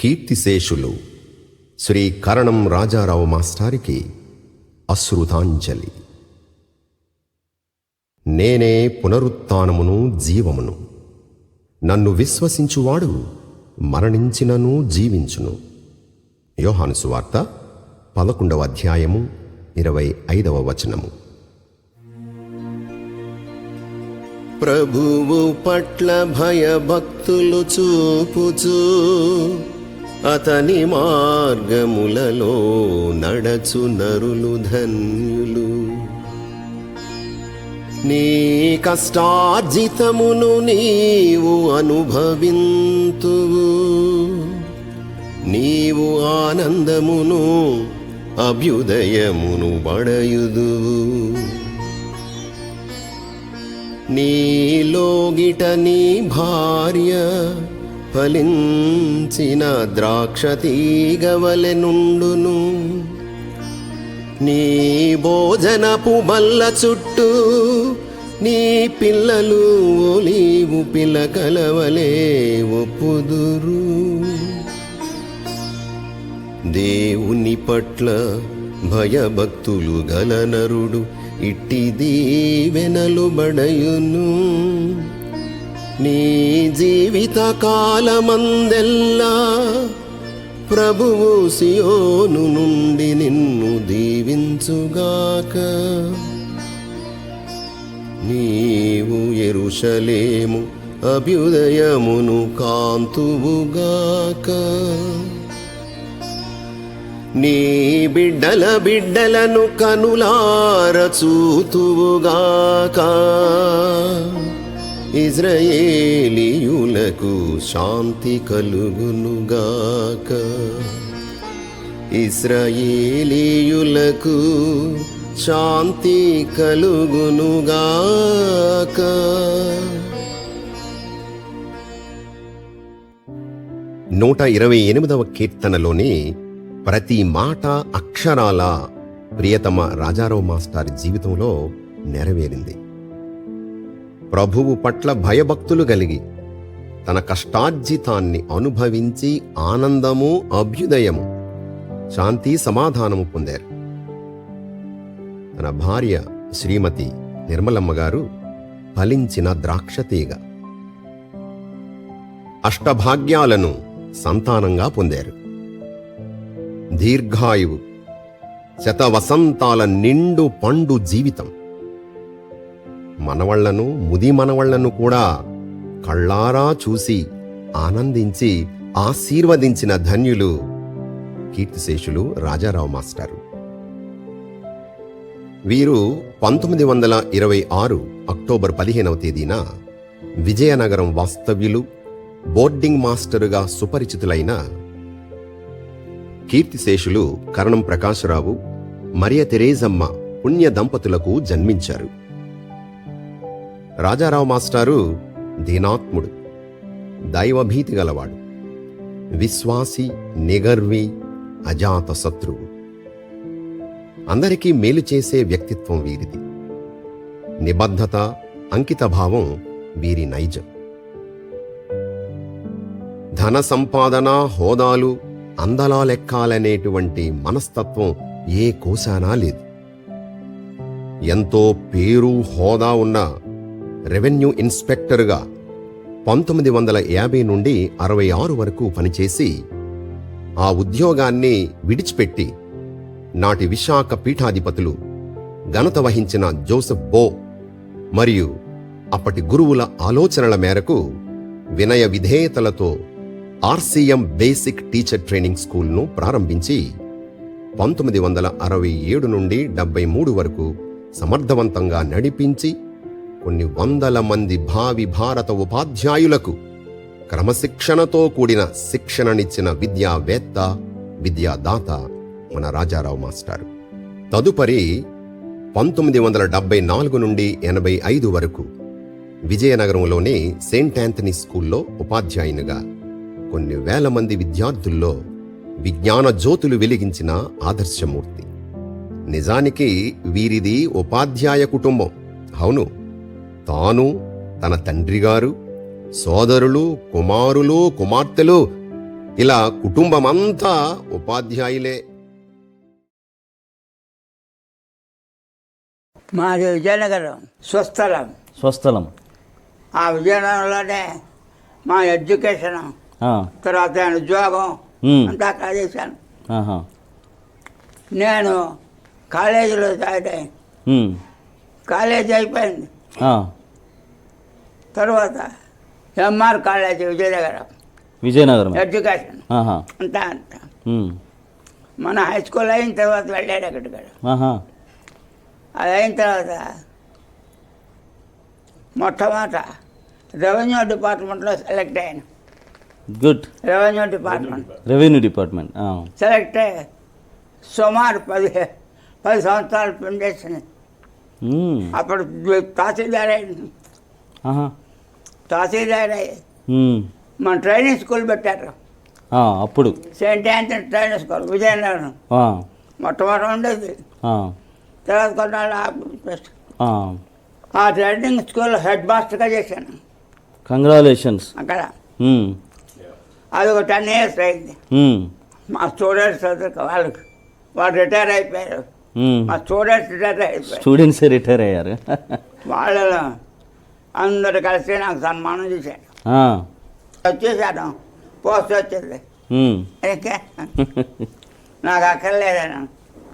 కీర్తిశేషులు శ్రీ కరణం రాజారావు మాస్టారికి అశ్రుతాంజలి. నేనే పునరుత్నమును జీవమును. నన్ను విశ్వసించువాడు మరణించినను జీవించును. యోహాను సువార్త పదకొండవ అధ్యాయము ఇరవై ఐదవ వచనము. ప్రభువు పట్ల భయభక్తులు చూపుచూ అతని మార్గములలో నడచు నరులు ధన్యులు. నీ కష్టార్జితమును నీవు అనుభవింతువు. నీవు ఆనందమును అభ్యుదయమును పడయుదు నీలోగిట నీ భార్య ఫలించిన ద్రాక్ష తీగవలె నుండును. నీ భోజనపు బల్ల చుట్టూ నీ పిల్లలు ఒలీవు పిలకలవలే ఒప్పుదురు. దేవుని పట్ల భయభక్తులు గల నరుడు ఇట్టి దీవెనలు బడయును. నీ జీవిత కాలమందెల్లా ప్రభువు సియోను నుండి నిన్ను దీవించుగాక. నీవు ఎరుషలేము అభ్యుదయమును కాంతువుగాక. నీ బిడ్డల బిడ్డలను కనులార చూతువుగాక. ఇజ్రయేలియులకు శాంతి కలుగునుగాక. ఇస్రాయేలీయులకు శాంతి కలుగునుగాక. నూట ఇరవై ఎనిమిదవ కీర్తనలోని ప్రతి మాట అక్షరాల ప్రియతమ రాజారావు మాస్టర్ జీవితంలో నెరవేరింది. ప్రభువు పట్ల భయభక్తులు కలిగి తన కష్టార్జితాన్ని అనుభవించి ఆనందము అభ్యుదయము శాంతి సమాధానము పొందారు. తన భార్య శ్రీమతి నిర్మలమ్మ గారు ఫలించిన ద్రాక్ష తీగ. అష్టభాగ్యాలను సంతానంగా పొందారు. దీర్ఘాయువు శత వసంతాల నిండు పండు జీవితం. మనవళ్ళను ముది మనవళ్ళను కూడా కళ్ళారా చూసి ఆనందించి ఆశీర్వదించిన ధన్యులు కీర్తిశేషులు రాజారావు మాస్టారు. వీరు పంతొమ్మిది వందల ఇరవై ఆరు అక్టోబర్ పదిహేనవ తేదీన విజయనగరం వాస్తవ్యులు బోర్డింగ్ మాస్టరుగా సుపరిచితులైన కీర్తిశేషులు కరణం ప్రకాశరావు మరియ తెరేజమ్మ పుణ్య దంపతులకు జన్మించారు. రాజారావు మాస్టారు దీనాత్ముడు దైవభీతి గలవాడు విశ్వాసి నిగర్వి అజాత శత్రువు. అందరికీ మేలు చేసే వ్యక్తిత్వం వీరిది. నిబద్ధత అంకితభావం వీరి నైజం. ధన సంపాదన హోదాలు అందలా లెక్కాలనేటువంటి మనస్తత్వం ఏ కోశానా లేదు. ఎంతో పేరు హోదా ఉన్న రెవెన్యూ ఇన్స్పెక్టర్గా పంతొమ్మిది వందల యాభై నుండి అరవై ఆరు వరకు పనిచేసి ఆ ఉద్యోగాన్ని విడిచిపెట్టి నాటి విశాఖ పీఠాధిపతులు ఘనత వహించిన జోసెఫ్ బో మరియు అప్పటి గురువుల ఆలోచనల మేరకు వినయ విధేయతలతో ఆర్సీఎం బేసిక్ టీచర్ ట్రైనింగ్ స్కూల్ను ప్రారంభించి పంతొమ్మిది వందల అరవై ఏడు నుండి డెబ్బై మూడు వరకు సమర్థవంతంగా నడిపించి కొన్ని వందల మంది భావి భారత ఉపాధ్యాయులకు క్రమశిక్షణతో కూడిన శిక్షణనిచ్చిన విద్యావేత్త విద్యాదాత మన రాజారావు మాస్టారు. తదుపరి పంతొమ్మిది వందల డెబ్బై నాలుగు నుండి ఎనభై ఐదు వరకు విజయనగరంలోని సెయింట్ యాంథనీ స్కూల్లో ఉపాధ్యాయునిగా కొన్ని వేల మంది విద్యార్థుల్లో విజ్ఞాన జ్యోతులు వెలిగించిన ఆదర్శమూర్తి. నిజానికి వీరిది ఉపాధ్యాయ కుటుంబం. అవును తాను తన తండ్రిగారు సోదరులు కుమారులు కుమార్తెలు ఇలా కుటుంబమంతా ఉపాధ్యాయులే. మాది విజయనగరం స్వస్థలం. స్వస్థలం. ఆ విజయనగరంలోనే మా ఎడ్యుకేషన్ ఆ, తర్వాత నేను ఉద్యోగం. అంతా అక్కడ చేశాను ఆహా. నేను కాలేజీలో జాయిన్ అయ్యాను. కాలేజీ అయిపోయింది. ఆ, తర్వాత MR college Vizianagaram. Vizianagaram. Education. అంతా అంతా. మన హై స్కూల్ అయిన తర్వాత వెళ్ళాడు అక్కడికి. అది అయిన తర్వాత మొట్టమొదట రెవెన్యూ డిపార్ట్మెంట్లో సెలెక్ట్ అయ్యాను. Good. Revenue department. Revenue department select అయ్యి సుమారు పది పది సంవత్సరాలు పనిచేసింది ఉమ్, అప్పుడు తహసీల్దార్ అయింది ఆహా. తహసీల్దార్. అయ్యి ఉమ్, మన ట్రైనింగ్ స్కూల్ పెట్టారు. అప్పుడు. Saint Anthony training school Vizianagaram. మొట్టమొదటి ఉండేది. తర్వాత కొన్నాళ్ళు ఆ. ట్రైనింగ్ స్కూల్ హెడ్ మాస్టర్గా చేశాను. కంగ్రాచులేషన్స్ అక్కడ. అది ఒక టెన్ ఇయర్స్ అయింది. మా స్టూడెంట్స్ వాళ్ళకి. వాళ్ళు రిటైర్ అయిపోయారు. మా స్టూడెంట్స్ రిటైర్ అయిపోయారు. స్టూడెంట్స్ రిటైర్ అయ్యారు. వాళ్ళలో అందరు కలిసి నాకు సన్మానం చేశారు. ఆ, వచ్చేసాను పోస్ట్ వచ్చింది. ఇంకే నాకు అక్కర్లేదని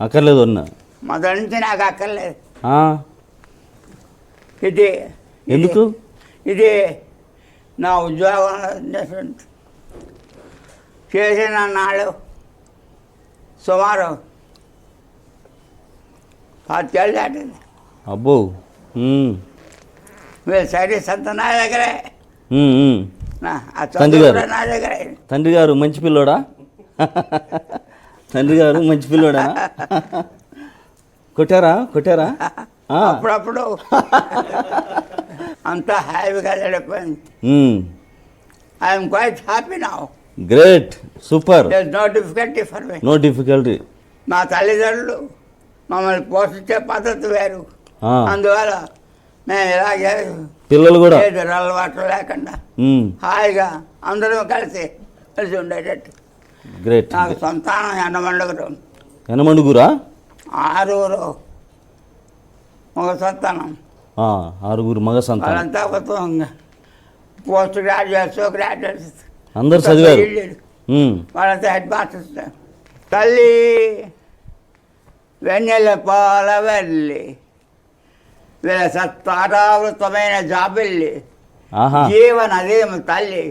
అక్కర్లేదు అన్న. మొదటి నుంచి నాకు అక్కర్లేదు. ఇది ఎందుకు? ఇది నా ఉద్యోగంలో చేసిన నాడు సుమారు పత్తేళ్ళు దాటింది. అబ్బో. మీరు సర్వీస్ అంతా నా దగ్గరే. తండ్రి గారు. నా దగ్గరే. తండ్రి గారు మంచి పిల్లోడా? తండ్రి గారు మంచి పిల్లోడా? కొట్టారా? కొట్టారా? అప్పుడప్పుడు. అంతా హ్యాపీగా ఉమ్, I'm quite happy now. Great. Super. No difficulty for me no difficulty. మా తల్లిదండ్రులు మమ్మల్ని పోషించే పద్ధతి వేరు. అందువల్ల మేము ఇలాగే పిల్లలు కూడా? అలవాట్లు లేకుండా హాయిగా అందరూ కలిసి కలిసి ఉండేటట్టు. గ్రేట్ నాకు సంతానం ఎండమండగరు. ఎనమణుగురా ఆరుగురు ఒక సంతానం. ఆరుగురు మగ సంతానం. వాళ్ళంతా మొత్తం పోస్ట్ గ్రాడ్యుయేట్స్ గ్రాడ్యుయేట్స్. అందరు చదివారు? వాళ్ళంతా హెడ్ మాస్టర్స్ తల్లి వెన్నెల పాల వెళ్ళి వీళ్ళ జాబిల్లి. జీవన అదేమ తల్లి.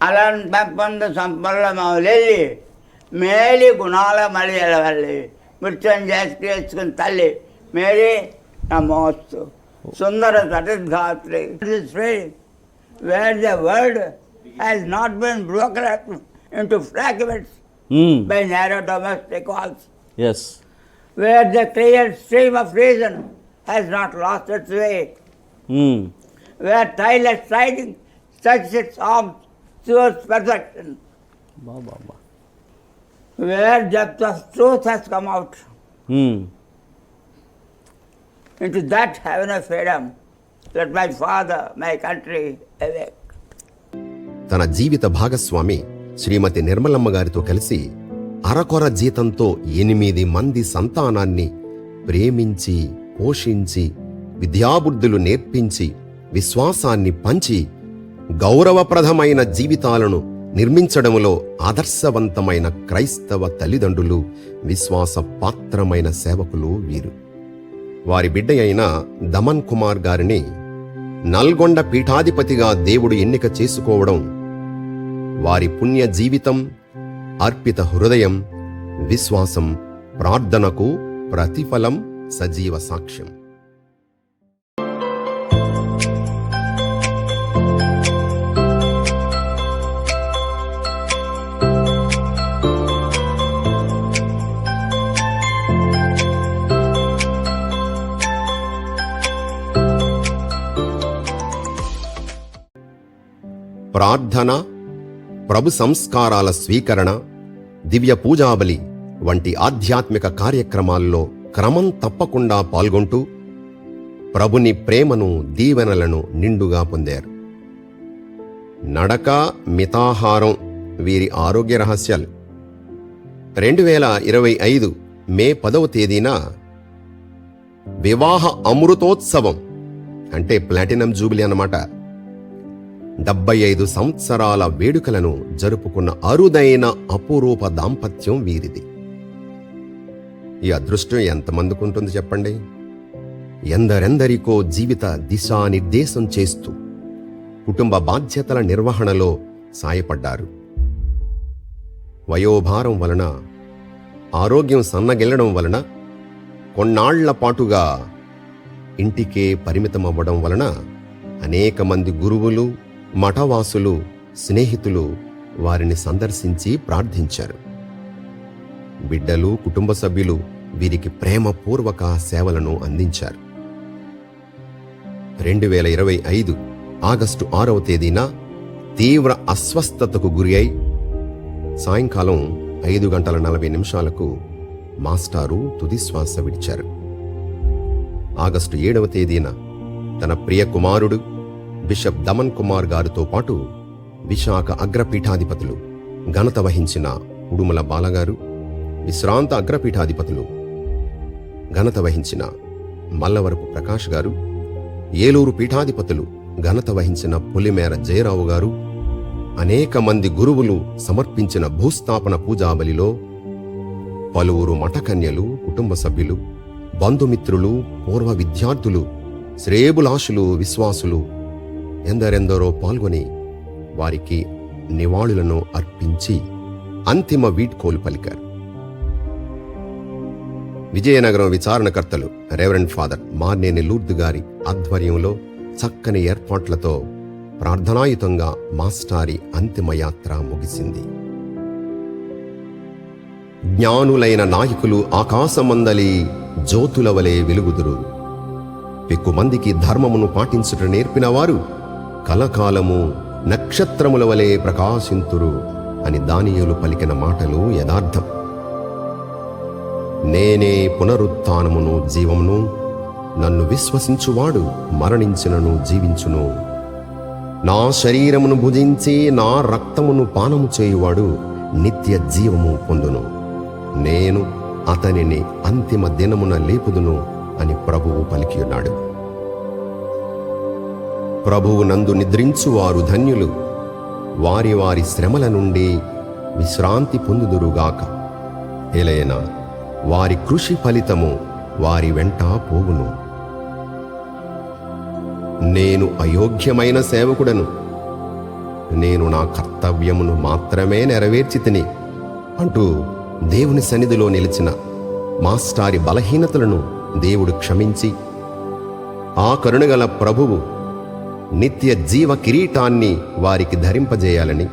అలం పెంపొందు సంపల్ల మౌలెల్లి మేలి గుణాల మలియల వల్లి మృత్యుంజయ చేసుకుని తల్లి. మేరీ నమోస్తు. సుందర సటిద్ధాత్రి where the world has not been into fragments um, by narrow domestic walls, ఎస్ where the clear stream of reason has not lost its way, um, where tireless striding stretches its arms towards perfection, బా, బా, బా. where depth of truth has come out um, into that heaven of freedom. Let my father, my country awake. తన జీవిత భాగస్వామి శ్రీమతి నిర్మలమ్మ గారితో కలిసి అరకొర జీతంతో ఎనిమిది మంది సంతానాన్ని ప్రేమించి పోషించి విద్యాబుద్ధులు నేర్పించి విశ్వాసాన్ని పంచి గౌరవప్రదమైన జీవితాలను నిర్మించడములో ఆదర్శవంతమైన క్రైస్తవ తల్లిదండ్రులు విశ్వాస పాత్రమైన సేవకులు వీరు. వారి బిడ్డ అయిన దమన్ కుమార్ గారిని నల్గొండ పీఠాధిపతిగా దేవుడు ఎన్నిక చేసుకోవడం వారి పుణ్య జీవితం అర్పిత హృదయం విశ్వాసం ప్రార్థనకు ప్రతిఫలం సజీవ సాక్ష్యం. ప్రార్థన ప్రభు సంస్కారాల స్వీకరణ దివ్య పూజాబలి వంటి ఆధ్యాత్మిక కార్యక్రమాల్లో క్రమం తప్పకుండా పాల్గొంటూ ప్రభుని ప్రేమను దీవెనలను నిండుగా పొందారు. నడక మితాహారం వీరి ఆరోగ్య రహస్యాలు. రెండు వేల ఇరవై ఐదు మే పదవ తేదీన వివాహ అమృతోత్సవం అంటే ప్లాటినం జూబిలీ అన్నమాట. డెబ్బై ఐదు సంవత్సరాల వేడుకలను జరుపుకున్న అరుదైన అపురూప దాంపత్యం వీరిది. ఈ అదృష్టం ఎంతమందికి ఉంటుంది చెప్పండి? ఎందరెందరికో జీవిత దిశానిర్దేశం చేస్తూ కుటుంబ బాధ్యతల నిర్వహణలో సాయపడ్డారు. వయోభారం వలన ఆరోగ్యం సన్నగిల్లడం వలన కొన్నాళ్ళ పాటుగా ఇంటికే పరిమితమవ్వడం వలన అనేక మంది గురువులు మఠవాసులు స్నేహితులు వారిని సందర్శించి ప్రార్థించారు. బిడ్డలు కుటుంబ సభ్యులు వీరికి ప్రేమపూర్వక సేవలను అందించారు. రెండు వేల ఇరవై ఐదు ఆగస్టు ఆరవ తేదీన తీవ్ర అస్వస్థతకు గురి అయి సాయంకాలం ఐదు గంటల నలభై నిమిషాలకు మాస్టారు తుది శ్వాస విడిచారు. ఆగస్టు ఏడవ తేదీన తన ప్రియ కుమారుడు బిషప్ దమన్ కుమార్ గారితో పాటు విశాఖ అగ్రపీఠాధిపతులు ఘనత వహించిన ఉడుమల బాలగారు విశ్రాంత అగ్రపీఠాధిపతులు ఘనత వహించిన మల్లవరపు ప్రకాష్ గారు ఏలూరు పీఠాధిపతులు ఘనత వహించిన పులిమేర జయరావు గారు అనేక మంది గురువులు సమర్పించిన భూస్థాపన పూజాబలిలో పలువురు మఠకన్యలు కుటుంబ సభ్యులు బంధుమిత్రులు పూర్వ విద్యార్థులు శ్రేబులాషులు విశ్వాసులు ఎందరెందరో పాల్గొని వారికి నివాళులను అర్పించి అంతిమ వీడ్కోలు పలికారు. విజయనగరం విచారణకర్తలు రెవరెండ్ ఫాదర్ మార్నేని లూర్దు గారి ఆధ్వర్యంలో చక్కని ఏర్పాట్లతో ప్రార్థనాయుతంగా మాస్టారి అంతిమయాత్ర ముగిసింది. జ్ఞానులైన నాయకులు ఆకాశమందలి జ్యోతుల వలె వెలుగుదురు. పెక్కుమందికి ధర్మమును పాటించుట నేర్పినవారు కలకాలము నక్షత్రముల వలె ప్రకాశింతురు అని దానియులు పలికిన మాటలు యథార్థం. నేనే పునరుత్నమును జీవమును నన్ను విశ్వసించువాడు మరణించినను జీవించును. నా శరీరమును భుజించి నా రక్తమును పానము చేయువాడు నిత్య జీవము పొందును. నేను అతనిని అంతిమ దినమున లేపుదును అని ప్రభువు పలికియున్నాడు. ప్రభువు నందు నిద్రించువారు ధన్యులు. వారి వారి శ్రమల నుండి విశ్రాంతి పొందుదురుగాక. ఎలైనా వారి కృషి ఫలితము వారి వెంట పోవును. నేను అయోగ్యమైన సేవకుడను. నేను నా కర్తవ్యమును మాత్రమే నెరవేర్చి తిని అంటూ దేవుని సన్నిధిలో నిలిచిన మాస్టారి బలహీనతలను దేవుడు క్షమించి ఆ కరుణగల ప్రభువు నిత్య జీవ కిరీటాన్ని వారికి ధరింపజేయాలని.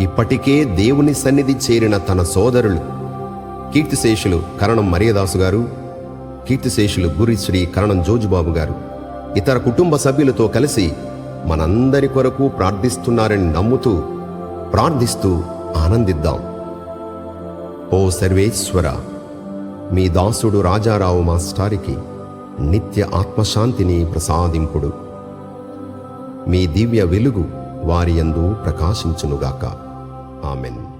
ఇప్పటికే దేవుని సన్నిధి చేరిన తన సోదరులు కీర్తిశేషులు కరణం మరియదాసు గారు కీర్తిశేషులు గురిశ్రీ కరణం జోజుబాబు గారు. ఇతర కుటుంబ సభ్యులతో కలిసి మనందరి కొరకు ప్రార్థిస్తున్నారని నమ్ముతూ ప్రార్థిస్తూ ఆనందిద్దాం. ఓ సర్వేశ్వర మీ దాసుడు రాజారావు మాస్టారికి నిత్య ఆత్మశాంతిని ప్రసాదింపుడు. మీ దివ్య వెలుగు వారి యందు ప్రకాశించునుగాక. ఆమెన్.